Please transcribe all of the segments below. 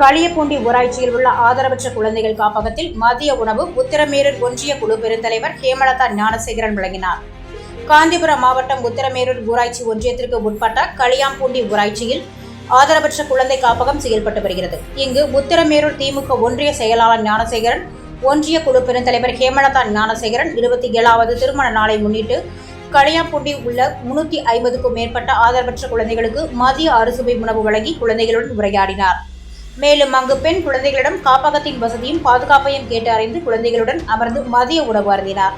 களியப்பூண்டி ஊராட்சியில் உள்ள ஆதரவற்ற குழந்தைகள் காப்பகத்தில் மதிய உணவு உத்திரமேரூர் ஒன்றிய குழு பெருந்தலைவர் ஹேமலதா ஞானசேகரன் வழங்கினார். காஞ்சிபுரம் மாவட்டம் உத்திரமேரூர் ஊராட்சி ஒன்றியத்திற்கு உட்பட்ட களியாம்பூண்டி ஊராட்சியில் ஆதரவற்ற குழந்தை காப்பகம் செயல்பட்டு வருகிறது. இங்கு உத்திரமேரூர் திமுக ஒன்றிய செயலாளர் ஞானசேகரன் ஒன்றிய குழு பெருந்தலைவர் ஹேமலதா ஞானசேகரன் இருபத்தி ஏழாவது திருமண நாளை முன்னிட்டு களியாம்பூண்டி உள்ள முன்னூற்றி ஐம்பதுக்கும் மேற்பட்ட ஆதரவற்ற குழந்தைகளுக்கு மதிய அறுசுவை உணவு வழங்கி குழந்தைகளுடன் உரையாடினார். மேலும் அங்கு பெண் குழந்தைகளிடம் காப்பகத்தின் வசதியும் பாதுகாப்பையும் கேட்டு அறிந்து குழந்தைகளுடன் அமர்ந்து மதிய உணவு அருந்தினார்.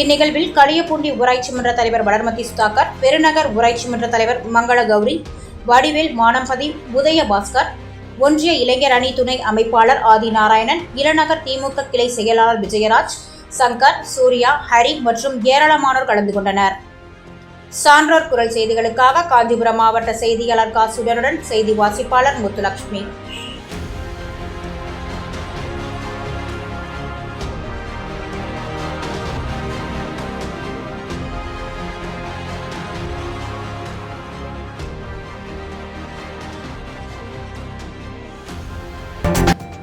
இந்நிகழ்வில் களியப்பூண்டி ஊராட்சி மன்ற தலைவர் வளர்மதி சுதாகர் பெருநகர் ஊராட்சி மன்ற தலைவர் மங்கள கௌரி வடிவேல் மானம்பதி உதய பாஸ்கர் ஒன்றிய இளைஞர் அணி துணை அமைப்பாளர் ஆதி நாராயணன் இளநகர் திமுக கிளை செயலாளர் விஜயராஜ் சங்கர் சூர்யா ஹரி மற்றும் ஏராளமானோர் கலந்து கொண்டனர். சான்றோர் குரல் செய்திகளுக்காக காஞ்சிபுரம் மாவட்ட செய்தியாளர் காசுடனுடன் செய்தி வாசிப்பாளர் முத்துலட்சுமி.